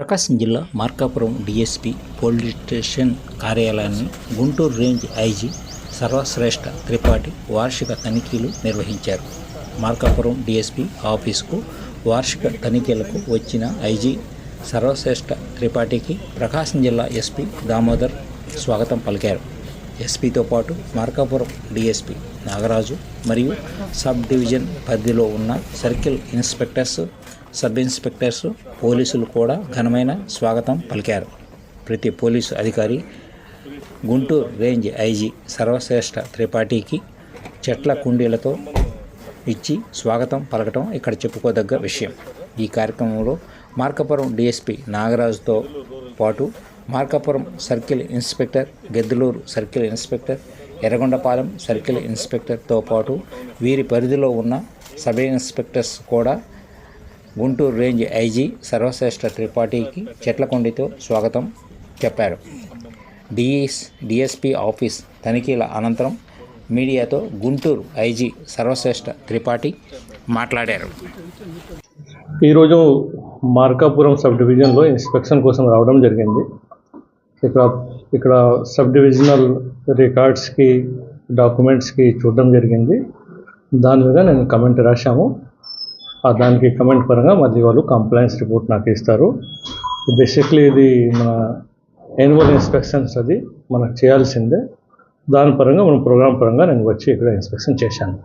ప్రకాశం జిల్లా Markapuram DSP police station కార్యాలయాన్ని Guntur range IG Sarvashreshtha Tripathi వార్షిక తనిఖీలు నిర్వహించారు. మార్కాపురం డిఎస్పి ఆఫీసుకు వార్షిక తనిఖీలకు వచ్చిన ఐజీ సర్వశ్రేష్ఠ త్రిపాఠికి ప్రకాశం జిల్లా ఎస్పీ దామోదర్ స్వాగతం పలికారు. ఎస్పీతో పాటు మార్కాపురం డిఎస్పి నాగరాజు మరియు సబ్ డివిజన్ పరిధిలో ఉన్న సర్కిల్ ఇన్స్పెక్టర్స్ సబ్ ఇన్స్పెక్టర్స్ పోలీసులు కూడా ఘనమైన స్వాగతం పలికారు. ప్రతి పోలీసు అధికారి గుంటూరు రేంజ్ ఐజీ సర్వశ్రేష్ఠ త్రిపాఠికి చెట్ల కుండీలతో ఇచ్చి స్వాగతం పలకటం ఇక్కడ చెప్పుకోదగ్గ విషయం. ఈ కార్యక్రమంలో మార్కాపురం డిఎస్పి నాగరాజుతో పాటు Markapuram circle inspector Giddalur circle inspector Yerragondapalem circle ఇన్స్పెక్టర్తో పాటు వీరి పరిధిలో ఉన్న సబ్ ఇన్స్పెక్టర్స్ కూడా గుంటూరు రేంజ్ ఐజీ సర్వశ్రేష్ఠ త్రిపాఠికి చెట్లకొండితో స్వాగతం చెప్పారు. డిఎస్ డిఎస్పీ ఆఫీస్ తనిఖీల అనంతరం మీడియాతో గుంటూరు ఐజీ సర్వశ్రేష్ఠ త్రిపాఠి మాట్లాడారు. ఈరోజు మార్కాపురం సబ్ డివిజన్లో ఇన్స్పెక్షన్ కోసం రావడం జరిగింది. ఇక్కడ ఇక్కడ సబ్ డివిజనల్ రికార్డ్స్కి డాక్యుమెంట్స్కి చూడడం జరిగింది. దాని మీద నేను కమెంట్ రాశాము. ఆ దానికి కమెంట్ పరంగా మళ్ళీ వాళ్ళు కంప్లైంట్స్ రిపోర్ట్ నాకు ఇస్తారు. బేసిక్లీ ఇది మన యాన్యువల్ ఇన్స్పెక్షన్స్ అది మనకు చేయాల్సిందే. దాని పరంగా మనం ప్రోగ్రామ్ పరంగా నేను వచ్చి ఇక్కడ ఇన్స్పెక్షన్ చేశాను.